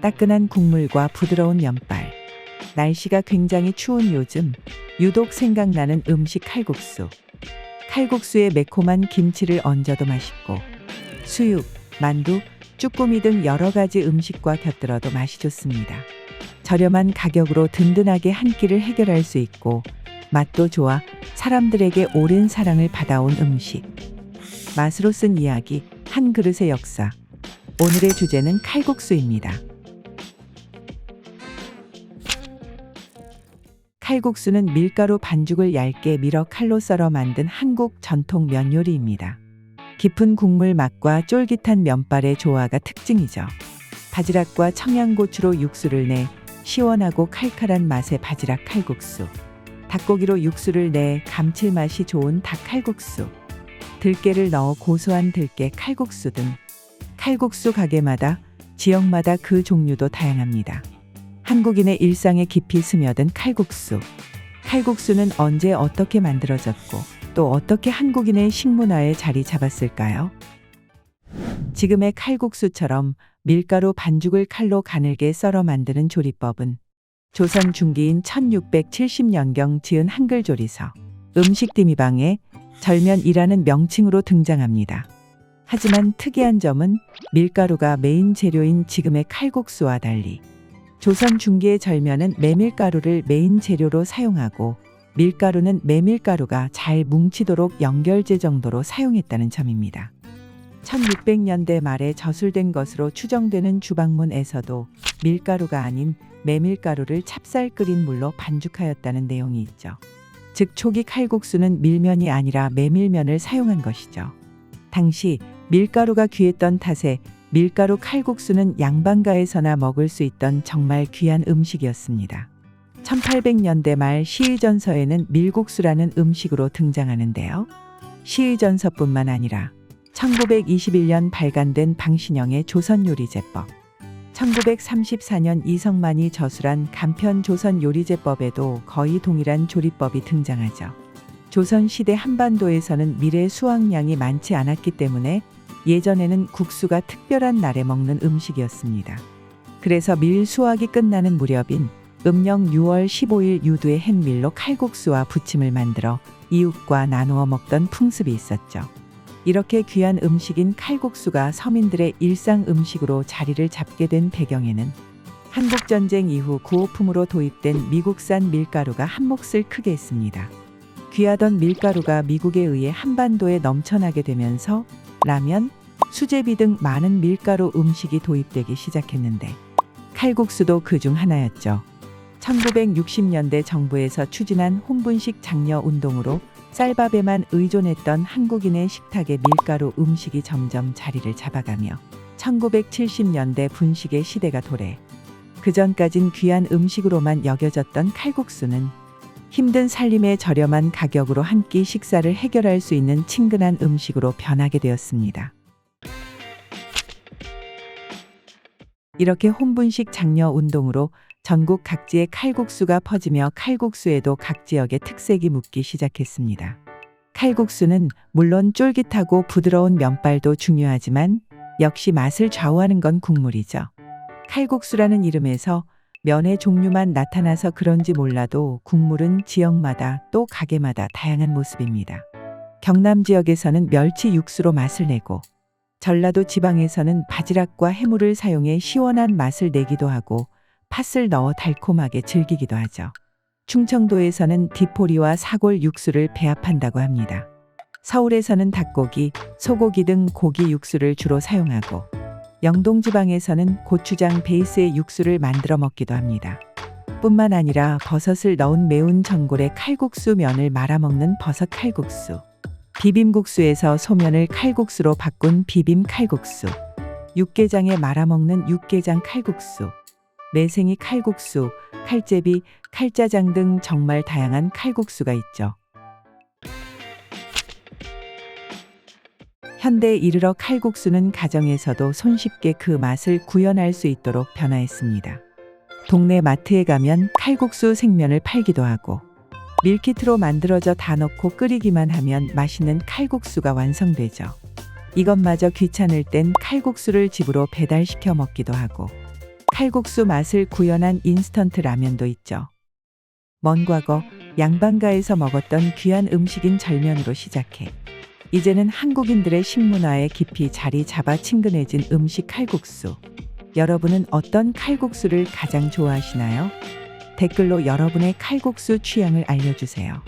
따끈한 국물과 부드러운 면발. 날씨가 굉장히 추운 요즘 유독 생각나는 음식 칼국수. 칼국수에 매콤한 김치를 얹어도 맛있고 수육, 만두, 쭈꾸미 등 여러 가지 음식과 곁들여도 맛이 좋습니다. 저렴한 가격으로 든든하게 한 끼를 해결할 수 있고 맛도 좋아 사람들에게 오랜 사랑을 받아온 음식. 맛으로 쓴 이야기, 한 그릇의 역사. 오늘의 주제는 칼국수입니다. 칼국수는 밀가루 반죽을 얇게 밀어 칼로 썰어 만든 한국 전통 면 요리입니다. 깊은 국물 맛과 쫄깃한 면발의 조화가 특징이죠. 바지락과 청양고추로 육수를 내 시원하고 칼칼한 맛의 바지락 칼국수. 닭고기로 육수를 내 감칠맛이 좋은 닭칼국수. 들깨를 넣어 고소한 들깨 칼국수 등 칼국수 가게마다 지역마다 그 종류도 다양합니다. 한국인의 일상에 깊이 스며든 칼국수. 칼국수는 언제 어떻게 만들어졌고 또 어떻게 한국인의 식문화에 자리 잡았을까요? 지금의 칼국수처럼 밀가루 반죽을 칼로 가늘게 썰어 만드는 조리법은 조선 중기인 1670년경 지은 한글 조리서 음식 디미방에 절면이라는 명칭으로 등장합니다. 하지만 특이한 점은 밀가루가 메인 재료인 지금의 칼국수와 달리 조선 중기의 절면은 메밀가루를 메인 재료로 사용하고 밀가루는 메밀가루가 잘 뭉치도록 연결제 정도로 사용했다는 점입니다. 1600년대 말에 저술된 것으로 추정되는 주방문에서도 밀가루가 아닌 메밀가루를 찹쌀 끓인 물로 반죽하였다는 내용이 있죠. 즉 초기 칼국수는 밀면이 아니라 메밀면을 사용한 것이죠. 당시 밀가루가 귀했던 탓에 밀가루 칼국수는 양반가에서나 먹을 수 있던 정말 귀한 음식이었습니다. 1800년대 말 시의전서에는 밀국수라는 음식으로 등장하는데요. 시의전서뿐만 아니라 1921년 발간된 방신영의 조선요리제법, 1934년 이성만이 저술한 간편 조선요리제법에도 거의 동일한 조리법이 등장하죠. 조선시대 한반도에서는 밀의 수확량이 많지 않았기 때문에 예전에는 국수가 특별한 날에 먹는 음식이었습니다. 그래서 밀 수확이 끝나는 무렵인 음력 6월 15일 유두의 햇밀로 칼국수와 부침을 만들어 이웃과 나누어 먹던 풍습이 있었죠. 이렇게 귀한 음식인 칼국수가 서민들의 일상 음식으로 자리를 잡게 된 배경에는 한국전쟁 이후 구호품으로 도입된 미국산 밀가루가 한몫을 크게 했습니다. 귀하던 밀가루가 미국에 의해 한반도에 넘쳐나게 되면서 라면, 수제비 등 많은 밀가루 음식이 도입되기 시작했는데 칼국수도 그 중 하나였죠. 1960년대 정부에서 추진한 혼분식 장려 운동으로 쌀밥에만 의존했던 한국인의 식탁에 밀가루 음식이 점점 자리를 잡아가며 1970년대 분식의 시대가 도래 그 전까진 귀한 음식으로만 여겨졌던 칼국수는 힘든 살림에 저렴한 가격으로 한 끼 식사를 해결할 수 있는 친근한 음식으로 변하게 되었습니다. 이렇게 혼분식 장려 운동으로 전국 각지의 칼국수가 퍼지며 칼국수에도 각 지역의 특색이 묻기 시작했습니다. 칼국수는 물론 쫄깃하고 부드러운 면발도 중요하지만 역시 맛을 좌우하는 건 국물이죠. 칼국수라는 이름에서 면의 종류만 나타나서 그런지 몰라도 국물은 지역마다 또 가게마다 다양한 모습입니다. 경남 지역에서는 멸치 육수로 맛을 내고 전라도 지방에서는 바지락과 해물을 사용해 시원한 맛을 내기도 하고 팥을 넣어 달콤하게 즐기기도 하죠. 충청도에서는 디포리와 사골 육수를 배합한다고 합니다. 서울에서는 닭고기, 소고기 등 고기 육수를 주로 사용하고 영동 지방에서는 고추장 베이스의 육수를 만들어 먹기도 합니다. 뿐만 아니라 버섯을 넣은 매운 전골에 칼국수 면을 말아먹는 버섯 칼국수. 비빔국수에서 소면을 칼국수로 바꾼 비빔 칼국수. 육개장에 말아먹는 육개장 칼국수. 매생이 칼국수, 칼제비, 칼짜장 등 정말 다양한 칼국수가 있죠. 현대에 이르러 칼국수는 가정에서도 손쉽게 그 맛을 구현할 수 있도록 변화했습니다. 동네 마트에 가면 칼국수 생면을 팔기도 하고 밀키트로 만들어져 다 넣고 끓이기만 하면 맛있는 칼국수가 완성되죠. 이것마저 귀찮을 땐 칼국수를 집으로 배달시켜 먹기도 하고 칼국수 맛을 구현한 인스턴트 라면도 있죠. 먼 과거 양반가에서 먹었던 귀한 음식인 절면으로 시작해 이제는 한국인들의 식문화에 깊이 자리 잡아 친근해진 음식 칼국수. 여러분은 어떤 칼국수를 가장 좋아하시나요? 댓글로 여러분의 칼국수 취향을 알려주세요.